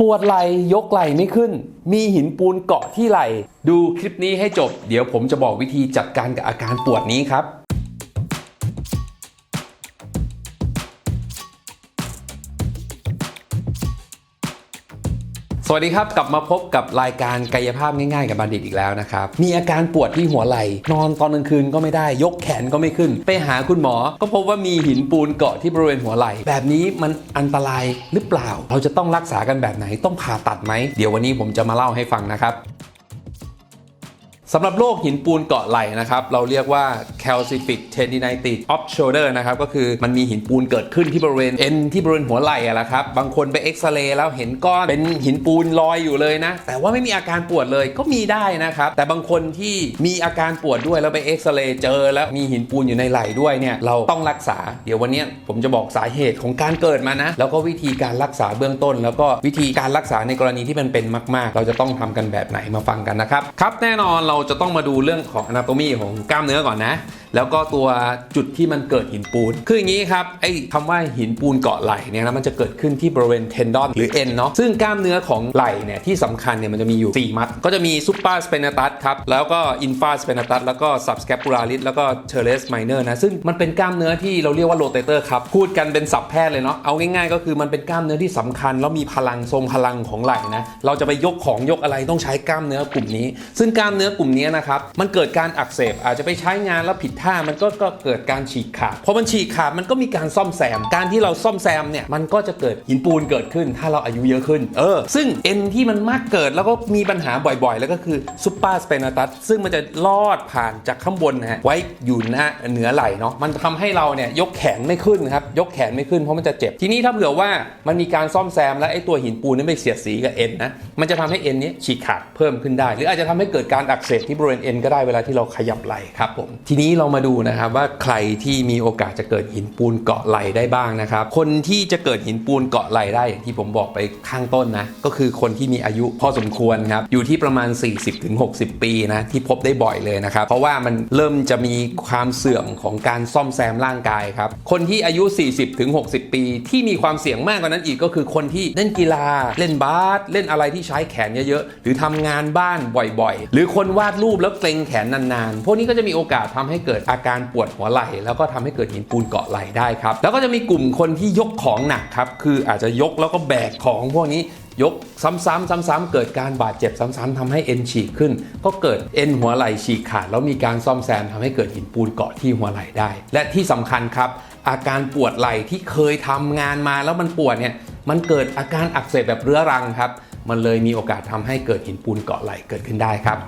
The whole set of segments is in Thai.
ปวดไหล่ยกไหล่ไม่ขึ้น มีหินปูนเกาะที่ไหล่ดูคลิปนี้ให้จบ เดี๋ยวผมจะบอกวิธีจัดการกับอาการปวดนี้ครับ สวัสดีครับ กลับมาพบกับรายการกายภาพง่ายๆ กับบัณฑิตอีกแล้วนะครับ มีอาการปวดที่หัวไหล่นอนตอนกลางคืนก็ไม่ได้ยกแขนก็ไม่ขึ้น ไปหาคุณหมอก็พบว่ามีหินปูนเกาะที่บริเวณหัวไหล่แบบนี้มันอันตรายหรือเปล่า เราจะต้องรักษากันแบบไหนต้องผ่าตัดไหมเดี๋ยววันนี้ผมจะมาเล่าให้ฟังนะครับ สำหรับโรคหินปูนเกาะไหลนะครับเราเรียกว่า calcific tendinitis of shoulder นะครับก็คือมันมีหินปูนเกิดขึ้นที่บริเวณเอ็นที่บริเวณหัวไหล่อะละครับบางคนไปเอ็กซเรย์แล้วเห็นก้อนเป็นหินปูนลอยอยู่เลยนะ แต่ว่าไม่มีอาการปวดเลยก็มีได้นะครับ แต่บางคนที่มีอาการปวดด้วยแล้วไปเอ็กซเรย์เจอ แล้วมีหินปูนอยู่ในไหล่ด้วยเนี่ยเราต้องรักษา เดี๋ยววันนี้ผมจะบอกสาเหตุของการเกิดมานะ แล้วก็วิธีการรักษาเบื้องต้น แล้วก็วิธีการรักษาในกรณีที่มันเป็นมาก ๆ เราจะต้องทำกันแบบไหนมาฟังกันนะครับครับแน่นอนเราจะต้องมาดูเรื่องของอนาโตมีของกล้ามเนื้อก่อนนะแล้วก็ตัวจุดที่มันเกิดหินปูน คืออย่างนี้ครับไอ้คำว่าหินปูนเกาะไหล่เนี่ยนะมันจะเกิดขึ้นที่บริเวณเทนดอนหรือเอ็นเนาะซึ่งกล้ามเนื้อของไหล่เนี่ยที่สำคัญเนี่ยมันจะมีอยู่ 4 มัด ก็จะมีซุป a าสเปนตัสครับแล้วก็อินฟาสเปนตัสแล้วก็ซับสแคปูลาริสแล้วก็เทเลสไมเนอร์นะซึ่งมันเป็นกล้ามเนื้อที่เราเรียกว่าโรเตเตอร์ครับพูดกันเป็นศัพท์แพทย์เลยเนาะเอาง่ายๆ ก็คือมันเป็นกล้ามเนื้อที่สำคัญ แล้วมีพลังทรงพลังของไหล่นะเราจะไปยกของยกอะไรต้องใช้กล้ามเนื้อกลุ่มนี้ ซึ่งกล้ามเนื้อกลุ่มนี้นะครับมันเกิดการอักเสบอาจจะไปใช้งานแล้วผิดท่ามันก็ก็เกิดการฉีกขาดพอมันฉีกขาดมันก็มีการซ่อมแซม การที่เราซ่อมแซมเนี่ยมันก็จะเกิดหินปูนเกิดขึ้น ถ้าเราอายุเยอะขึ้นเออซึ่งเอ็นที่มันมากเกิดแล้วก็มีปัญหาบ่อยๆ แล้วก็คือซุปเปอร์สเปนาตัสซึ่งมันจะลอดผ่านจากข้างบนนะฮะไว้อยู่หน้าเหนือไหล่เนาะมันทำให้เราเนี่ยยกแขนไม่ขึ้นครับยกแขนไม่ขึ้นเพราะมันจะเจ็บทีนี้ถ้าเผื่อว่ามันมีการซ่อมแซมแล้วไอ้ตัวหินปูนนี่ไปเสียดสีกับเอ็นนะมันจะทำให้เอ็นนี้ฉีกขาดเพิ่มขึ้นได้ หรืออาจจะทำให้เกิดการอักเสบที่บริเวณเอ็นก็ได้เวลาที่เราขยับไหล่ครับผมทีนี้เรามาดูนะครับว่าใครที่มีโอกาสจะเกิดหินปูนเกาะไหลได้บ้างนะครับ คนที่จะเกิดหินปูนเกาะไหลได้อย่างที่ผมบอกไปข้างต้นนะ ก็คือคนที่มีอายุพอสมควรครับ อยู่ที่ประมาณ 40-60 ปีนะที่พบได้บ่อยเลยนะครับ เพราะว่ามันเริ่มจะมีความเสื่อมของการซ่อมแซมร่างกายครับ คนที่อายุ 40-60 ปี ที่มีความเสี่ยงมากกว่านั้นอีกก็คือคนที่เล่นกีฬา เล่นบาสเล่นอะไรที่ใช้แขนเยอะๆหรือทำงานบ้านบ่อยๆ หรือคนวาดรูปแล้วเกรงแขนนานๆ พวกนี้ก็จะมีโอกาสทำให้เกิดอาการปวดหัวไหล่แล้วก็ทำให้เกิดหินปูนเกาะไหล่ได้ครับ แล้วก็จะมีกลุ่มคนที่ยกของหนักครับ คืออาจจะยกแล้วก็แบกของพวกนี้ยกซ้ำๆซ้ำๆเกิดการบาดเจ็บซ้ำๆทำให้เอ็นฉีกขึ้น ก็เกิดเอ็นหัวไหล่ฉีกขาดแล้วมีการซ่อมแซมทำให้เกิดหินปูนเกาะที่หัวไหล่ได้ และที่สำคัญครับ อาการปวดไหล่ที่เคยทำงานมาแล้วมันปวดเนี่ยมันเกิดอาการอักเสบแบบเรื้อรังครับ มันเลยมีโอกาสทำให้เกิดหินปูนเกาะไหล่เกิดขึ้นได้ครับ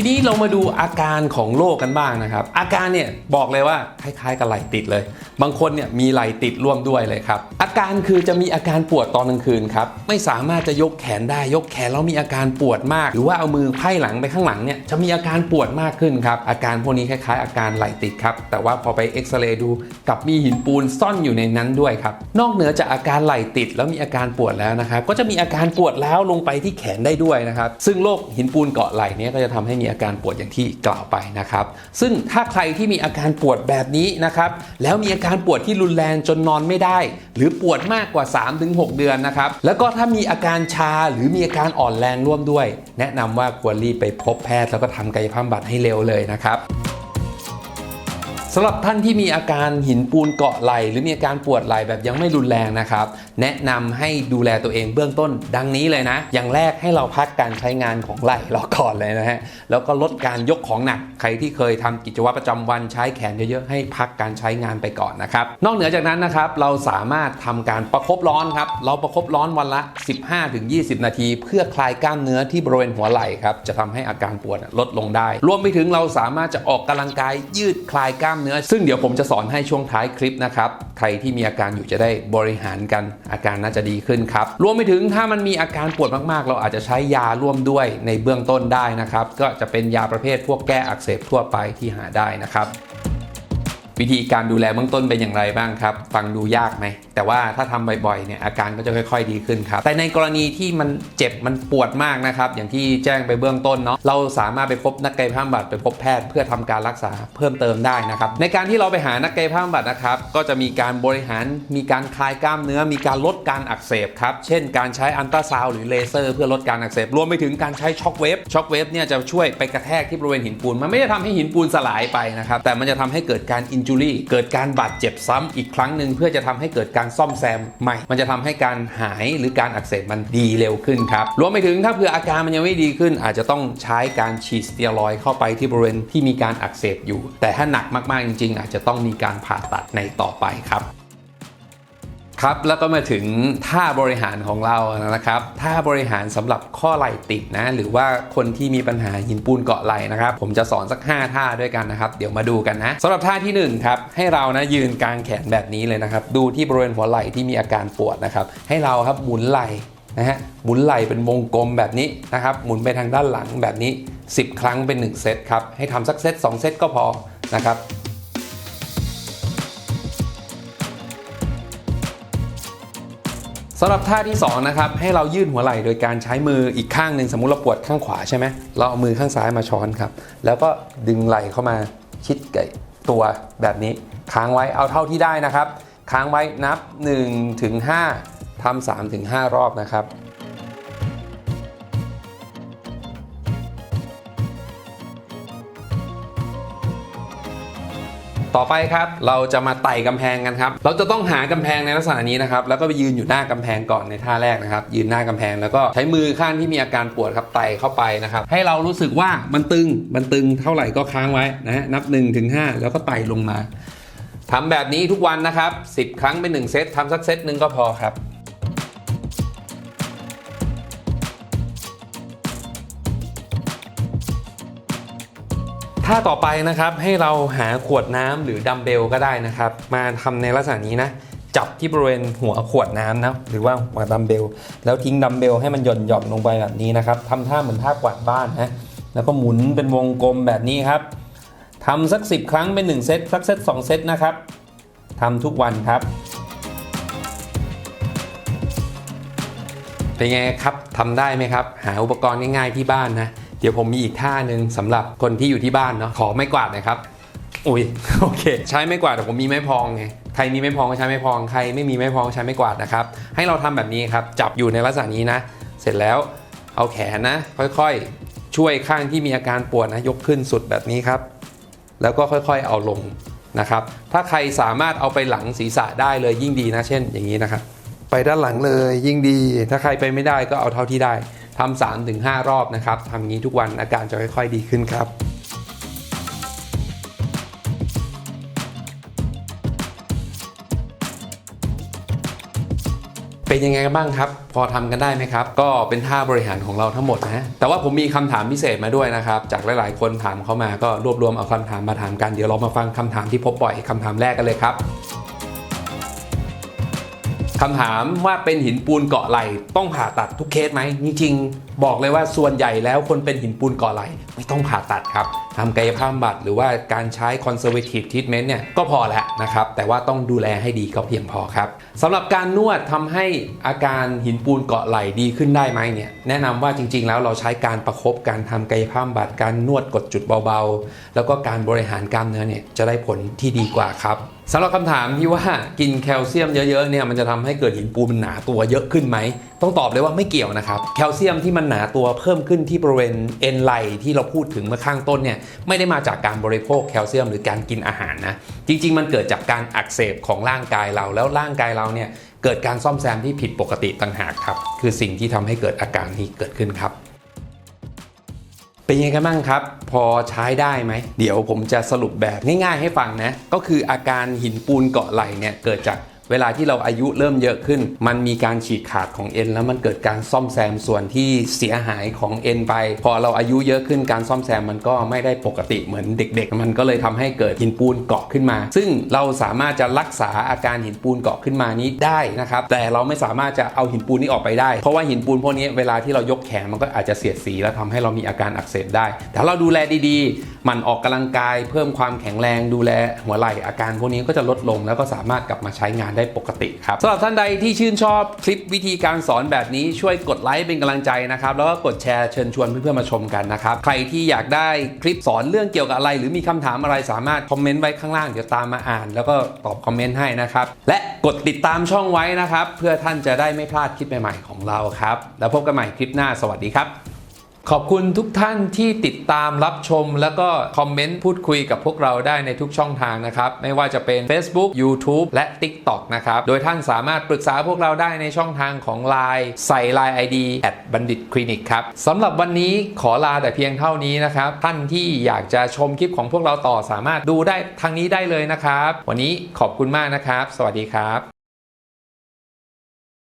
ทีนี้เรามาดูอาการของโรคกันบ้างนะครับ อาการเนี่ยบอกเลยว่าคล้ายๆกับไหลติดเลย บางคนเนี่ยมีไหลติดร่วมด้วยเลยครับอาการคือจะมีอาการปวดตอนกลางคืนครับไม่สามารถจะยกแขนได้ยกแขนแล้วมีอาการปวดมาก หรือว่าเอามือไพ่หลังไปข้างหลังเนี่ยจะมีอาการปวดมากขึ้นครับอาการพวกนี้คล้ายๆ อาการไหลติดครับแต่ว่าพอไปเอ็กซเรย์ดูกับมีหินปูนซ่อนอยู่ในนั้นด้วยครับนอกเหนือจากอาการไหลติดแล้วมีอาการปวดแล้วนะครับก็จะมีอาการปวดแล้วลงไปที่แขนได้ด้วยนะครับซึ่งโรคหินปูนเกาะไหลเนี่ยก็จะทำให้มีอาการปวดอย่างที่กล่าวไปนะครับ ซึ่งถ้าใครที่มีอาการปวดแบบนี้นะครับ แล้วมีอาการปวดที่รุนแรงจนนอนไม่ได้ หรือปวดมากกว่า 3-6 เดือนนะครับ แล้วก็ถ้ามีอาการชาหรือมีอาการอ่อนแรงร่วมด้วย แนะนำว่าควรรีบไปพบแพทย์แล้วก็ทำกายภาพบำบัดให้เร็วเลยนะครับำหรับท่านที่มีอาการหินปูนเกาะไหล่หรือมีอาการปวดไหล่แบบยังไม่รุนแรงนะครับ แนะนำให้ดูแลตัวเองเบื้องต้น ดังนี้เลยนะ อย่างแรกให้เราพักการใช้งานของไหล่เราก่อนเลยนะฮะแล้วก็ลดการยกของหนักใครที่เคยทำกิจวัตรประจำวันใช้แขนเยอะๆให้พักการใช้งานไปก่อนนะครับ นอกเหนือจากนั้นนะครับเราสามารถทำการประคบร้อนครับเราประคบร้อนวันละ 15-20 นาที เพื่อคลายกล้ามเนื้อที่บริเวณหัวไหล่ครับจะทำให้อาการปวดลดลงได้ รวมไปถึงเราสามารถจะออกกำลังกายยืดคลายกล้ามเนื้อซึ่งเดี๋ยวผมจะสอนให้ช่วงท้ายคลิปนะครับ ใครที่มีอาการอยู่จะได้บริหารกันอาการน่าจะดีขึ้นครับ รวมไปถึงถ้ามันมีอาการปวดมากๆ เราอาจจะใช้ยาร่วมด้วยในเบื้องต้นได้นะครับ ก็จะเป็นยาประเภทพวกแก้อักเสบทั่วไปที่หาได้นะครับ วิธีการดูแลเบื้องต้นเป็นอย่างไรบ้างครับ ฟังดูยากไหม แต่ว่าถ้าทำบ่อยๆเนี่ยอาการก็จะค่อย ๆ ดีขึ้นครับ แต่ในกรณีที่มันเจ็บมันปวดมากนะครับ อย่างที่แจ้งไปเบื้องต้นเนาะเราสามารถไปพบนักกายภาพบำบัดไปพบแพทย์เพื่อทำการรักษาเพิ่มเติมได้นะครับ ในการที่เราไปหานักกายภาพบำบัดนะครับ ก็จะมีการบริหารมีการคลายกล้ามเนื้อ มีการลดการอักเสบครับเช่น การใช้อันตราซาวหรือเลเซอร์ เพื่อลดการอักเสบรวมไปถึงการใช้ช็อคเวฟช็อคเวฟเนี่ยจะช่วยไปกระแทกที่บริเวณหินปูนมันไม่ได้ทำให้หินปูนสลายไปนะครับแต่มันจะทำให้เกิดการอินจูรี่เกิดการบาดเจ็บซ้ำอีกครั้งหนึ่งเพื่อจะทำให้เกิดการซ่อมแซมใหม่ มันจะทำให้การหายหรือการอักเสบมันดีเร็วขึ้นครับ รวมไปถึงถ้าเผื่ออาการมันยังไม่ดีขึ้น อาจจะต้องใช้การฉีดสเตียรอยด์เข้าไปที่บริเวณที่มีการอักเสบอยู่ แต่ถ้าหนักมากๆจริง ๆ อาจจะต้องมีการผ่าตัดในต่อไปครับ ครับแล้วก็มาถึงท่าบริหารของเรานะครับท่าบริหารสำหรับข้อไหล่ติดนะหรือว่าคนที่มีปัญหาหินปูนเกาะไหล่นะครับ ผมจะสอนสัก 5 ท่าด้วยกันนะครับ เดี๋ยวมาดูกันนะสำหรับท่าที่1ครับให้เรานะยืนกลางแขนแบบนี้เลยนะครับ ดูที่บริเวณหัวไหล่ที่มีอาการปวดนะครับ ให้เราครับหมุนไหล่นะฮะหมุนไหล่เป็นวงกลมแบบนี้นะครับ หมุนไปทางด้านหลังแบบนี้ 10 ครั้งเป็น 1 เซตครับให้ทำสักเซต2 เซตก็พอนะครับ สำหรับท่าที่2นะครับให้เรายืดหัวไหล่โดยการใช้มืออีกข้างหนึ่งสมมุติเราปวดข้างขวาใช่ไหมเราเอามือข้างซ้ายมาช้อนครับ แล้วก็ดึงไหล่เข้ามาชิดกับตัวแบบนี้ ค้างไว้เอาเท่าที่ได้นะครับ ค้างไว้นับ1ถึง5ทำ3ถึง5รอบนะครับ ต่อไปครับ เราจะมาไต่กำแพงกันครับ เราจะต้องหากำแพงในลักษณะนี้นะครับ แล้วก็ไปยืนอยู่หน้ากำแพงก่อนในท่าแรกนะครับ ยืนหน้ากำแพงแล้วก็ใช้มือข้างที่มีอาการปวดครับไต่เข้าไปนะครับ ให้เรารู้สึกว่ามันตึง มันตึงเท่าไหร่ก็ค้างไว้นะนับ1ถึง5แล้วก็ไต่ลงมาทำแบบนี้ทุกวันนะครับ 10 ครั้งเป็น1เซตทำสักเซตหนึ่งก็พอครับ ท่าต่อไปนะครับให้เราหาขวดน้ำหรือดัมเบลก็ได้นะครับ มาทำในลักษณะนี้นะจับที่บริเวณหัวขวดน้ำนะหรือว่าหัวดัมเบล แล้วทิ้งดัมเบลให้มันหย่อนหย่อนลงไปแบบนี้นะครับทำท่าเหมือนท่ากวาดบ้านนะแล้วก็หมุนเป็นวงกลมแบบนี้ครับทำสัก 10 ครั้งเป็น1เซตสักเซต2เซตนะครับทำทุกวันครับ เป็นไงครับทำได้ไหมครับ หาอุปกรณ์ง่ายๆที่บ้านนะ เดี๋ยวผมมีอีกท่าหนึ่งสำหรับคนที่อยู่ที่บ้านเนาะขอไม้กวาดหน่อยครับอุ้ยโอเค ใช้ไม้กวาดแต่ผมมีไม้พองไงใครมีไม้พองก็ใช้ไม้พองใครไม่มีไม้พองก็ใช้ไม้กวาดนะครับให้เราทำแบบนี้ครับจับอยู่ในลักษณะนี้นะ เสร็จแล้วเอาแขนนะ ค่อยๆ ช่วยข้างที่มีอาการปวดนะยกขึ้นสุดแบบนี้ครับ แล้วก็ค่อยๆเอาลงนะครับ ถ้าใครสามารถเอาไปหลังศีรษะได้เลยยิ่งดีนะ เช่น อย่างนี้นะครับ ไปด้านหลังเลยยิ่งดี ถ้าใครไปไม่ได้ก็เอาเท่าที่ได้ ทำสามถึงห้ารอบนะครับทำอย่างนี้ทุกวันอาการจะค่อยๆดีขึ้นครับเป็นยังไงกันบ้างครับ พอทำกันได้ไหมครับ ก็เป็นท่าบริหารของเราทั้งหมดนะแต่ว่าผมมีคำถามพิเศษมาด้วยนะครับ จากหลาย ๆ คนถามเข้ามาก็รวบรวมเอาคำถามมาถามกันเดี๋ยวเรามาฟังคำถามที่พบบ่อยคำถามแรกกันเลยครับ คำถามว่าเป็นหินปูนเกาะไหลต้องผ่าตัดทุกเคสไหมจริงๆ บอกเลยว่าส่วนใหญ่แล้วคนเป็นหินปูนเกาะไหลไม่ต้องผ่าตัดครับทำกายภาพบำบัดหรือว่าการใช้ conservative treatment เนี่ยก็พอแล้วนะครับ แต่ว่าต้องดูแลให้ดีก็เพียงพอครับสำหรับการนวดทำให้อาการหินปูนเกาะไหลดีขึ้นได้ไหมเนี่ยแนะนำว่าจริง ๆ แล้วเราใช้การประคบการทำกายภาพบำบัดการนวดกดจุดเบาๆ แล้วก็การบริหารกล้ามเนื้อเนี่ยจะได้ผลที่ดีกว่าครับ สำหรับคำถามที่ว่ากินแคลเซียมเยอะๆเนี่ยมันจะทำให้เกิดหินปูนมันหนาตัวเยอะขึ้นไหม ต้องตอบเลยว่าไม่เกี่ยวนะครับ แคลเซียมที่มันหนาตัวเพิ่มขึ้นที่บริเวณเอ็นไหลที่เราพูดถึงเมื่อข้างต้นเนี่ยไม่ได้มาจากการบริโภคแคลเซียมหรือการกินอาหารนะ จริง ๆ มันเกิดจากการอักเสบของร่างกายเราแล้วร่างกายเราเนี่ยเกิดการซ่อมแซมที่ผิดปกติต่างหากครับคือสิ่งที่ทำให้เกิดอาการนี้เกิดขึ้นครับ เป็นยังไงกันบ้างครับ พอใช้ได้ไหม เดี๋ยวผมจะสรุปแบบง่ายๆให้ฟังนะ ก็คืออาการหินปูนเกาะไหล่เนี่ยเกิดจาก เวลาที่เราอายุเริ่มเยอะขึ้น มันมีการฉีกขาดของเอ็นแล้วมันเกิดการซ่อมแซมส่วนที่เสียหายของเอ็นไป พอเราอายุเยอะขึ้นการซ่อมแซมมันก็ไม่ได้ปกติเหมือนเด็ก ๆ มันก็เลยทำให้เกิดหินปูนเกาะขึ้นมา ซึ่งเราสามารถจะรักษาอาการหินปูนเกาะขึ้นมานี้ได้นะครับ แต่เราไม่สามารถจะเอาหินปูนนี้ออกไปได้ เพราะว่าหินปูนพวกนี้เวลาที่เรายกแขนมันก็อาจจะเสียดสีแล้วทำให้เรามีอาการอักเสบได้ แต่เราดูแลดีๆ มันออกกำลังกาย เพิ่มความแข็งแรงดูแลหัวไหล่อาการพวกนี้ก็จะลดลงแล้วก็สามารถกลับมาใช้งานได้ปกติครับสำหรับท่านใดที่ชื่นชอบคลิปวิธีการสอนแบบนี้ช่วยกดไลค์เป็นกำลังใจนะครับแล้วก็กดแชร์เชิญชวนเพื่อนๆมาชมกันนะครับใครที่อยากได้คลิปสอนเรื่องเกี่ยวกับอะไร หรือมีคำถามอะไรสามารถคอมเมนต์ไว้ข้างล่างเดี๋ยวตามมาอ่าน แล้วก็ตอบคอมเมนต์ให้นะครับและกดติดตามช่องไว้นะครับ เพื่อท่านจะได้ไม่พลาดคลิปใหม่ๆของเราครับ แล้วพบกันใหม่คลิปหน้าสวัสดีครับ ขอบคุณทุกท่านที่ติดตามรับชม แล้วก็คอมเมนต์พูดคุยกับพวกเราได้ในทุกช่องทางนะครับ ไม่ว่าจะเป็น Facebook YouTube และ TikTok นะครับ โดยท่านสามารถปรึกษาพวกเราได้ในช่องทางของ Line ใส่ Line ID แอดบัณฑิตคลินิกครับสำหรับวันนี้ขอลาแต่เพียงเท่านี้นะครับ ท่านที่อยากจะชมคลิปของพวกเราต่อสามารถดูได้ทางนี้ได้เลยนะครับ วันนี้ขอบคุณมากนะครับ สวัสดีครับ